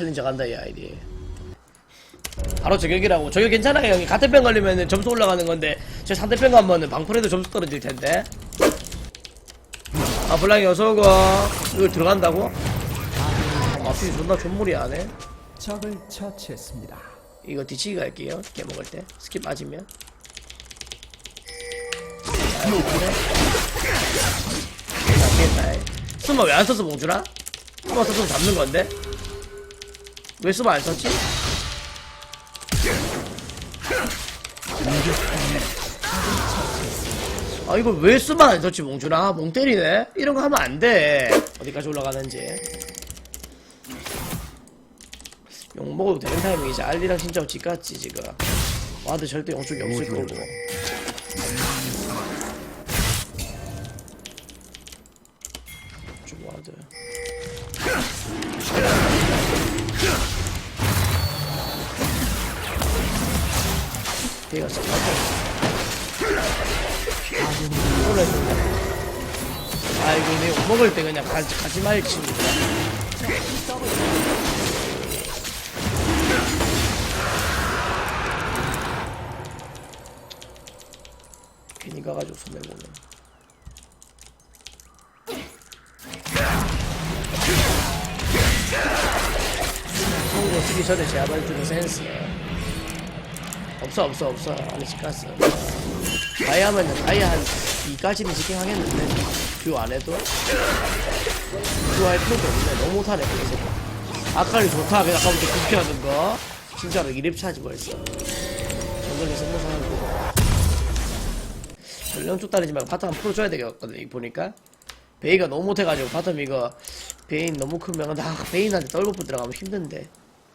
챌린저 간다 이 아이디. 바로 저격이라고. 저격 괜찮아요 형이. 같은 편 걸리면 점수 올라가는 건데 저 상대편 가면은 방풀에도 점수 떨어질 텐데. 아 블랑이 어서오고. 이거 들어간다고? 아, 마필이 존나 존물이 안해 적을 처치했습니다. 이거 뒤치기 갈게요. 개 먹을 때. 스킵 맞으면. 스마 왜안 썼어 봉준아? 스마 썼으면 잡는 건데? 왜 스마 안 썼지? 아 이거 왜 스마 안 썼지 봉준아? 멍 때리네? 이런 거 하면 안돼 어디까지 올라가는지 욕 먹어도 되는 타이밍이지 알리랑 진짜 집 같지 지금 와드 절대 용쪽이 없을 거고 싹 맞아 아이고 내욕 먹을 때 그냥 가지, 가지 말 친구야 괜히 가가지고 손해 보네 한국어 쓰기 전에 제압할 줄은 센스 없어 없어 없어. 안에 집갔어 다이 하면은 다이 한 2까지는 지킹하겠는데 뷰 안해도? 뷰할 필요도 없네. 너무 못하네 그래서 아까리 좋다. 그냥 아까부터 굽혀하는 거. 진짜로 이립 차지 벌써 정글에 승부사하고. 전령 쪽 따르지 말고 바텀 풀어줘야 되겠거든 이거 보니까. 베이가 너무 못해가지고 바텀 이거 베인 너무 크면 나 베인한테 떨고프 들어가면 힘든데.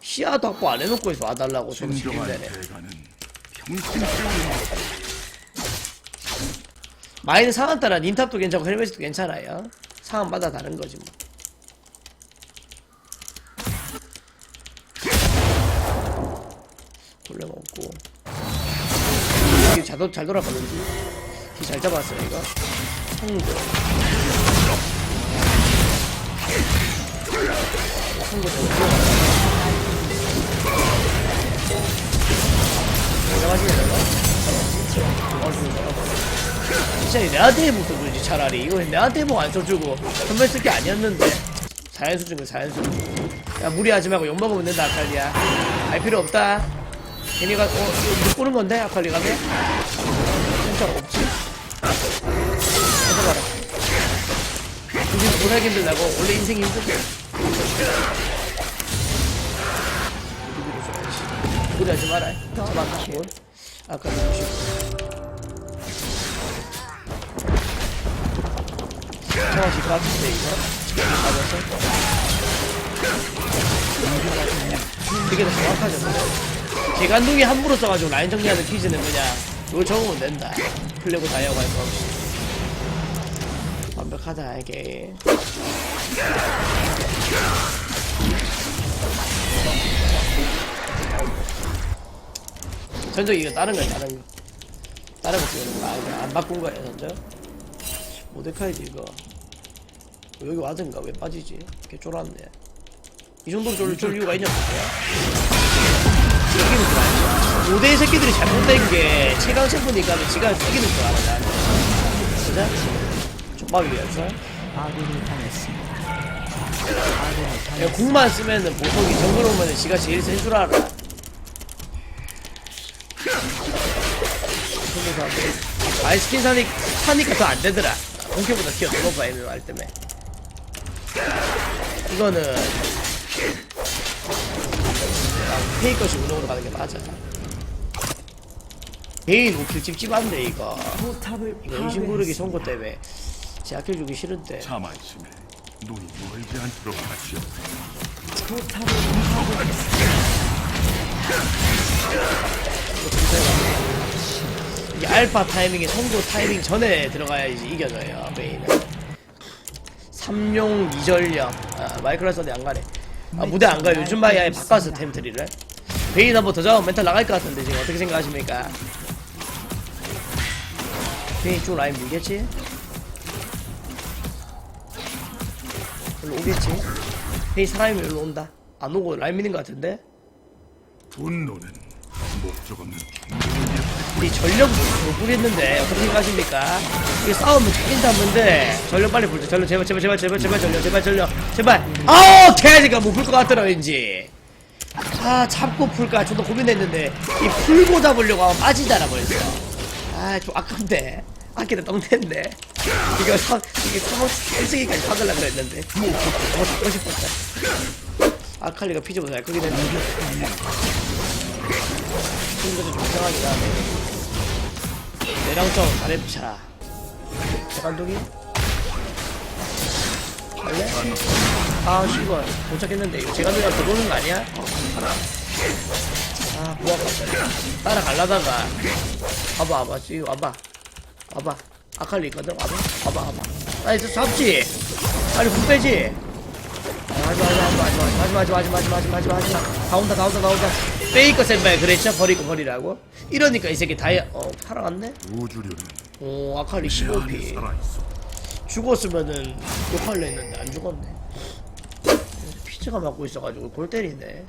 시야도 확보 안 해놓고 와달라고 평생 세우는 마인 상황 따라 닌탑도 괜찮고 헬멧도 괜찮아요. 상황마다 다른 거지 뭐. 원래 먹고. 이게 잘, 돌- 잘 돌아가는지. 잘 잡았어요 이거. 성도. 성도 잘 뛰어가네 인정하시네 내가 어 진짜 내한테 해보서 그러지 차라리. 이거 내한테 해보 안 써주고 선배 쓸게 아니었는데. 사연수 중에 사연수. 야 무리하지 말고 욕 먹으면 된다 아칼리야. 알 필요 없다. 걔네가 어 이거 꾸는 건데 아칼리 가면 진짜 없지? 해봐라. 우리 보내기 힘들다고. 원래 인생이 힘들대 무리하지 마라. 잡아가고 아칼리 주시고. 정확히 그 같은데 이거. 맞았어? 되게 더 정확하졌는데 개간둥이 함부로 써가지고 라인 정리하는 퀴즈는 그냥 이걸 적으면 된다. 플래그 다이아고 할거 없이 완벽하다 이게 전적 이거 다른 거야 다른 거. 다른 거 지금 아, 이거 안 바꾼 거야 전적? 모데카이지 이거. 어, 여기 와든가? 왜 빠지지? 이렇게 쫄았네. 이 정도로 쫄, 쫄 이유가 있냐 알지? 모대 새끼들이 잘못된 게 최강 셰프니까 지가 이기는 줄 알아 나는. 그자? 당했습니다. 아군이 야, 당했습니다. 궁만 쓰면은 보석이 정글 오면은 지가 제일 센 줄 알아 사람들이 아이 스킨 사니, 사니까 더 안 되더라. 본캐보다 티어 더 높아 MMO 할 때문에. 이거는 아, 페이 것이 운영으로 가는 게 맞아. 베인 우킬 찝찝한데 이거. 이거 인신 구르기 선거 때문에 제약해주기 싫은데. 참아 있음에 눈이 멀지 않도록 하시오. 알파 타이밍에 선고 타이밍 전에 들어가야지 이겨져요 메인은. 삼용 이전령 아, 마이크로소프트 안 가네. 아 무대 안 가요. 요즘 바이아에 바꿨어 템트리를 베인 한번 더 잡으면 멘탈 나갈 것 같은데 지금 어떻게 생각하십니까? 베인 쪽 라인 밀겠지? 일로 오겠지? 베인 사람이 일로 온다. 안 오고 라인 미는 것 같은데? 분노는 목적 없는 이 전력 불했는데 어떻게 생각하십니까? 이게 싸우면 죽긴 잡는데 전력 빨리 불자 전력 제발 제발 제발 제발 제발 전력 제발 전력 제발. 아우 돼지가 못풀 것 같더라 왠지. 아 잡고 풀까 저도 고민했는데 이 풀고 잡으려고 하면 빠지잖아 벌써. 아좀 아깝네 아끼다 똥텐데. 이거 사, 이게 사먹 1승기까지 사들라 그랬는데. 너무 잡고 싶었다. 아칼리가 피지보다 잘 크긴 했는데. 것도 좀 이상하긴 하네 내랑 좀 잘해보자. 감독이? 할래? 아 씨발. 도착했는데 이거 제가 누가 들어오는 거 아니야? 아 뭐야 따라갈라다가. 와봐 와봐. 지금 와봐. 와봐. 아칼리 있거든? 와봐. 와봐 와봐. 나 이제 잡지? 빨리 군 빼지? 하지마 하지마 하지마 하지마 하지마 하지마 하지마 하지마 하지마. 다 온다 다 온다 다 온다 페이커 센바이 그랬죠? 버리고 버리라고? 이러니까 이 새끼 다이아 어 살아갔네? 우주류는 오 아칼리 내 안에 15피. 살아있어. 죽었으면은 욕할려 했는데 안 죽었네. 피즈가 맞고 있어가지고 골 때리네.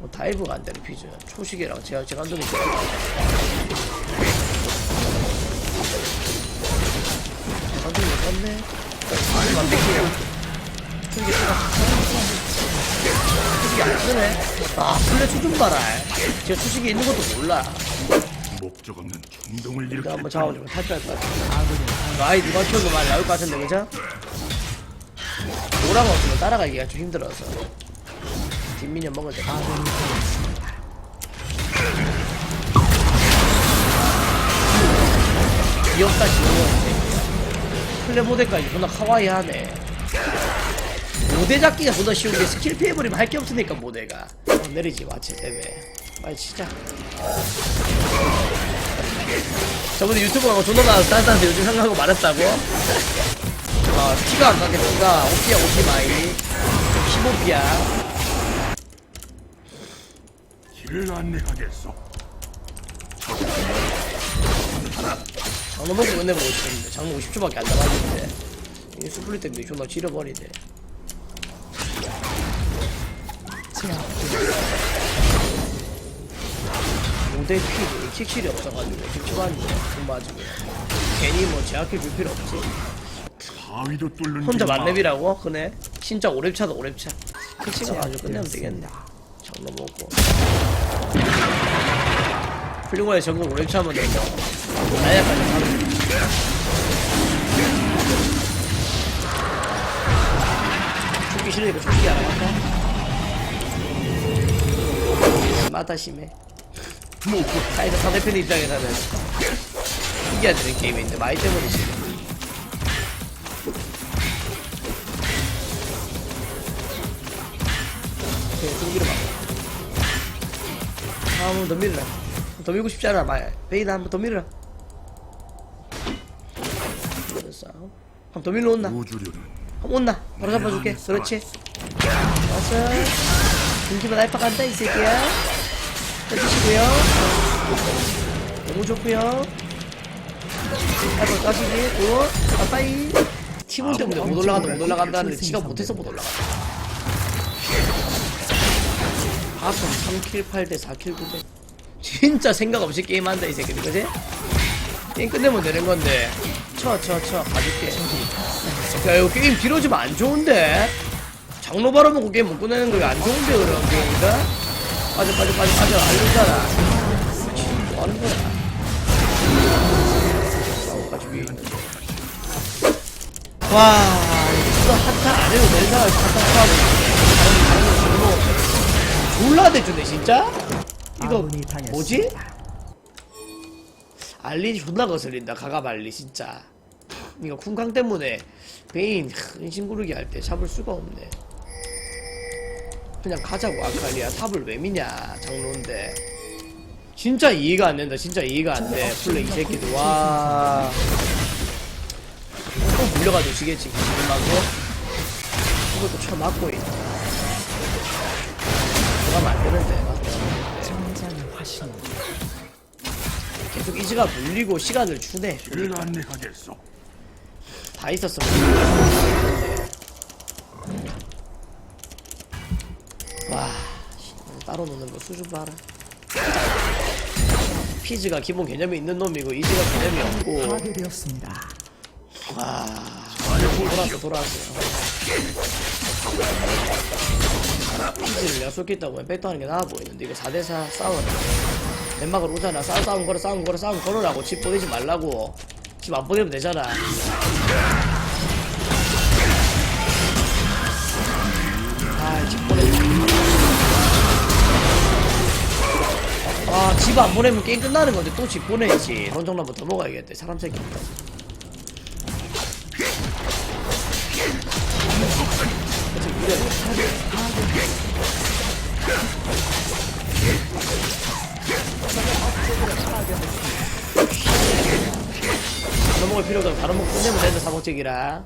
뭐 다이브가 안 되네 피즈. 초식이랑 제가 제가 한동이 한동이 못 썼네 아 플레 초좀 봐라 제가 초식이 있는 것도 몰라. 목적 없는 충동을 이거 한번 잡아주면 탈출할 것 같아. 아이 누가 키워도 많이 나올 것 같은데 그죠? 노랑 없으면 따라가기가 좀 힘들어서. 뒷미녀 먹을 때. 귀엽다 지금 플레 모델까지 존나 카와이하네 모대 잡기가 존나 쉬운데 스킬 피해버리면 할 게 없으니까 모대가. 어, 내리지 마체 때문에 빨리 치자. 저번에 유튜브 하고 존나 나와서 딴딴한테 요즘 생각하고 말했다고? 어, 티가 안 나게 티가 오피야 오피 마이. 15피야. 길을 안내하겠소. 장로 먹고 끝내보고 싶었는데 장로 50초밖에 안 남았는데. 이 수플리 때문에 존나 지려버리네 모대 피도 킥실이 없어가지고 킥치봤는데 돈 맞으면. 괜히 뭐 제약해 줄 필요 없지. 바위도 뚫는 혼자 게 만렙이라고? 그네? 진짜 오랩차다 오랩차. 킥치가 가지고 끝내면 되겠네. 장로 먹고. 플리고에 오랩차 하면 되고 나야까지 하면 죽기 싫으니까 죽기 알아갈까? 마다 심해 사이드 상대편 입장에서는 이겨야 되는 게임인데 많이 때문에 심해 그냥 뚱기를 막. 아, 한번 더 밀어라. 더 밀고 싶지 않아. 마 베이나 한번 더 밀어라. 됐어 한번 더 밀러 온나? 우주류는 온나. 바로 잡아줄게. 그렇지. 왔어. 등기만 알파 간다 이 새끼야. 해주시고요. 너무 좋고요. 알파 까시기 굿 아빠이. 팀원 때문에 못 올라간다 못 올라간다는데 지가 못해서 못 올라간다. 바텀 3킬 8대 4킬 9대. 진짜 생각 없이 게임한다 이 새끼들. 그지? 게임 끝내면 되는 건데. 쳐 쳐 쳐. 가줄게 야 이거 게임 길어지면 안 좋은데? 장로 바라보고 게임 못 끝내는 거 안 좋은데 그럼 게임이가? 빠져 빠져 빠져 빠져. 알려잖아 뭐 하는 거야? 싸움까지 위에 있는 와 이거 한타 안 해도 되는 사람이 한타 싸우고 다른 다른 거 졸라 대주네 진짜? 이거. 뭐지? 알리 존나 거슬린다 가가발리 진짜. 이거 쿵쾅 때문에 베인 인신 구르기 할 때 잡을 수가 없네. 그냥 가자고 아칼리야 탑을 왜 미냐 장로인데. 진짜 이해가 안 된다 진짜 이해가 안돼. 플레이 이 새끼들 와또 물려가지고 지겠지 기분하고 이것도 쳐 맞고 있네. 들어가면 안 되는데 맞다 계속 이즈가 물리고 시간을 주네 길을 안내하겠소. 다 있었어. 와 씨, 따로 노는 거 수준 봐라 피즈가 기본 개념이 있는 놈이고 이즈가 개념이 없고 파괴되었습니다. 와 돌아왔어 돌아왔어 피즈를 내가 쏠겠다고 백도 하는 게 나아 보이는데 이거 4대4 싸워라 덴마크로 오잖아. 싸우 싸운 거라 싸운 거라 싸운 거라고. 집 보내지 말라고. 집 안 보내면 되잖아. 아집 보내지 아집 안 보내면 게임 끝나는 건데 또 집 보내야지. 돈 정도 한번 더 먹어야겠대 사람 새끼. 어차피 무리야 필요가 없고 다른 먹 끝내면 된다 사먹재기라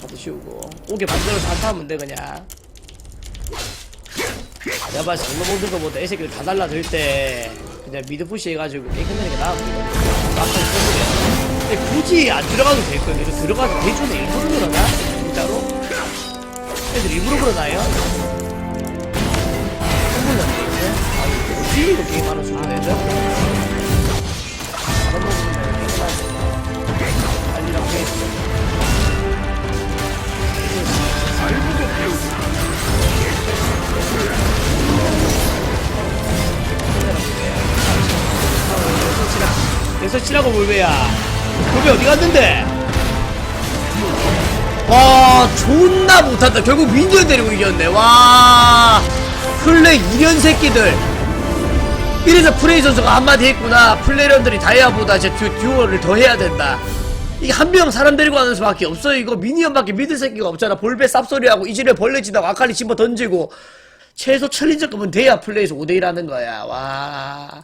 다들 쉬우고 오게 만들어서 안 타면 돼 그냥 내가 때 장로 먹는 거보다 이 새끼들 다 달라들 때 그냥 미드 푸시 해가지고 게임 끝내는 게 나아 보이거든 근데 굳이 안 들어가도 될 거야 그래서 들어가서 대충 일부러 그러나? 진짜로? 애들 일부러 그러나요? 선물났네 이제 아 어디 이거 게임 하는 수준 애들? 여섯 치라고 볼배야. 볼배 어디 갔는데? 와 존나 못한다. 결국 민디언 데리고 이겼네. 와 플레이 2년 새끼들. 이래서 프레이 선수가 한마디 했구나. 플레이런들이 다이아보다 이제 듀, 듀오를 더 해야 된다. 이게 한 명 사람 데리고 가는 수밖에 없어. 이거 미니언밖에 믿을 새끼가 없잖아. 볼배 쌉소리하고 이질에 벌레 지다고 아칼리 집어 던지고 최소 챌린저급은 돼야 플레이에서 5대1 하는 거야. 와